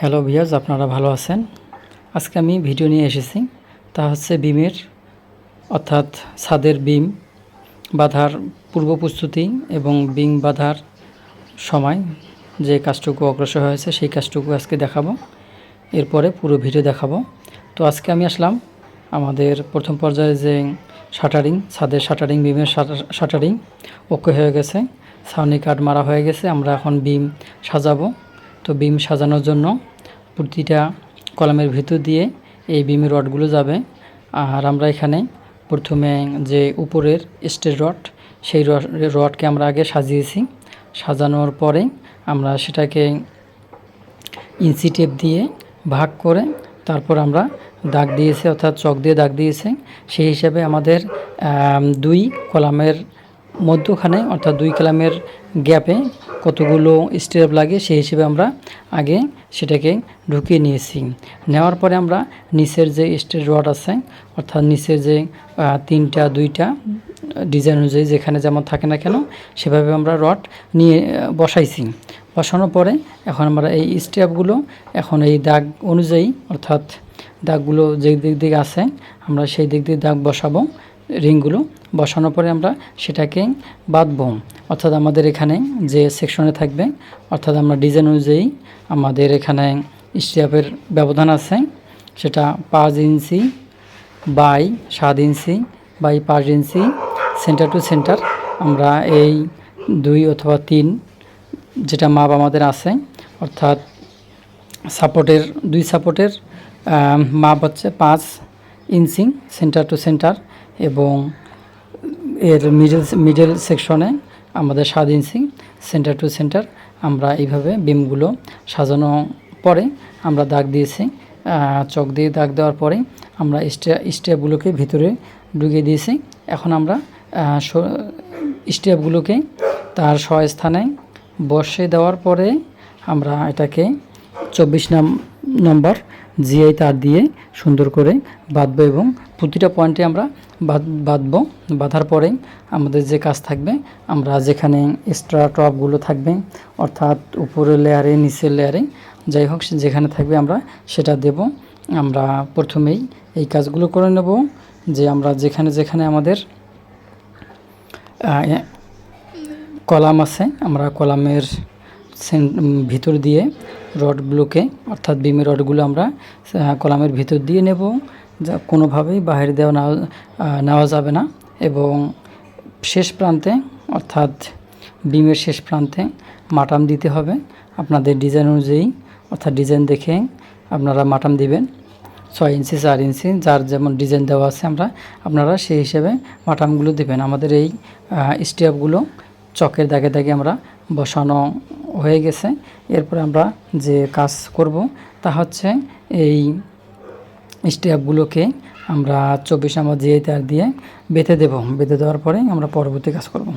Hello ভিয়াজ আপনারা ভালো আছেন? আজকে আমি ভিডিও নিয়ে এসেছি। তা হচ্ছে বিমের, অর্থাৎ ছাদের বিম বাঁধার পূর্ব প্রস্তুতি এবং বিম বাঁধার সময় যে কাজটুকু অগ্রসর হয়েছে, সেই কাজটুকু আজকে দেখাবো। এরপরে পুরো ভিডিও দেখাবো। তো আজকে আমি আসলাম আমাদের প্রথম পর্যায়ে যে শাটারিং, ছাদের শাটারিং, বিমের শাটারিং ওকে হয়ে গেছে। ছাউনি কাঠ মারা হয়ে গেছে, আমরা এখন বিম সাজাবো। তো বিম সাজানোর জন্য প্রতিটা কলামের ভিতর দিয়ে এই বিমের রডগুলো যাবে। আর আমরা এখানে প্রথমে যে উপরের স্টের রড, সেই রড- রডকে আমরা আগে সাজিয়েছি। সাজানোর পরে আমরা সেটাকে ইঞ্চি টেপ দিয়ে ভাগ করে তারপর আমরা দাগ দিয়েছি, অর্থাৎ চক দিয়ে দাগ দিয়েছি। সেই হিসাবে আমাদের দুই কলামের মধ্যখানে, অর্থাৎ দুই কলামের গ্যাপে কতগুলো স্টেপ লাগে সেই হিসেবে আমরা আগে সেটাকে ঢুকিয়ে নিয়েছি। নেওয়ার পরে আমরা নিচের যে স্টেট রড আছে, অর্থাৎ নিচের যে তিনটা, দুইটা ডিজাইন অনুযায়ী যেখানে যেমন থাকে না কেন, সেভাবে আমরা রড নিয়ে বসাইছি। বসানোর পরে এখন আমরা এই স্টেপগুলো এখন এই দাগ অনুযায়ী, অর্থাৎ দাগগুলো যে দিক দিক আছে, আমরা সেই দিক দিয়ে দাগ বসাবো। রিংগুলো বসানোর পরে আমরা সেটাকে বাঁধবো। অর্থাৎ আমাদের এখানে যে সেকশনে থাকবে, অর্থাৎ আমরা ডিজাইন অনুযায়ী আমাদের এখানে স্টেপের ব্যবধান আছে, সেটা পাঁচ ইঞ্চি বাই সাত ইঞ্চি বাই পাঁচ ইঞ্চি সেন্টার টু সেন্টার আমরা এই দুই অথবা তিন যেটা মাপ আমাদের আছে, অর্থাৎ সাপোর্টের দুই সাপোর্টের মাপ হচ্ছে পাঁচ ইঞ্চি সেন্টার টু সেন্টার এবং এর মিডল মিডল সেকশনে আমাদের সাত ইঞ্চি সেন্টার টু সেন্টার আমরা এইভাবে বিমগুলো সাজানো পরে আমরা দাগ দিয়েছি চক দিয়ে দাগ দেওয়ার পরে আমরা স্টে, স্টেপগুলোকে ভিতরে ঢুকিয়ে দিয়েছি। এখন আমরা স্টেপগুলোকে তার স্থানে বসে দেওয়ার পরে আমরা এটাকে চব্বিশ নাম, নম্বর জিআই তার দিয়ে সুন্দর করে বাঁধবো এবং প্রতিটা পয়েন্টে আমরা বাঁধ- বাঁধবো। বাঁধার পরে আমাদের যে কাজ থাকবে, আমরা যেখানে এক্সট্রা টপগুলো থাকবে, অর্থাৎ উপরের লেয়ারে নিচের লেয়ারে যাই হোক, যেখানে থাকবে আমরা সেটা দেব। আমরা প্রথমেই এই কাজগুলো করে নেব যে আমরা যেখানে যেখানে আমাদের কলাম আছে, আমরা কলামের ভিতর দিয়ে রডগুলোকে অর্থাৎ বিমের রডগুলো আমরা কলামের ভিতর দিয়ে নেব, যা কোনোভাবেই বাইরে দেওয়া নেওয়া যাবে না। এবং শেষ প্রান্তে, অর্থাৎ বিমের শেষ প্রান্তে মাটাম দিতে হবে। আপনাদের ডিজাইন অনুযায়ী, অর্থাৎ ডিজাইন দেখে আপনারা মাটাম দিবেন। ছয় ইঞ্চি, চার ইঞ্চি, যার যেমন ডিজাইন দেওয়া আছে আমরা, আপনারা সেই হিসেবে মাটামগুলো দেবেন। আমাদের এই স্টেপগুলো চকের দাগে দাগে আমরা বসানো হয়ে গেছে। এরপর আমরা যে কাজ করব, তা হচ্ছে এই স্টেপগুলোকে আমরা চব্বিশ আমার জিয়ে তার দিয়ে বেঁধে দেবো। বেঁধে দেওয়ার পরে আমরা পরবর্তী কাজ করব।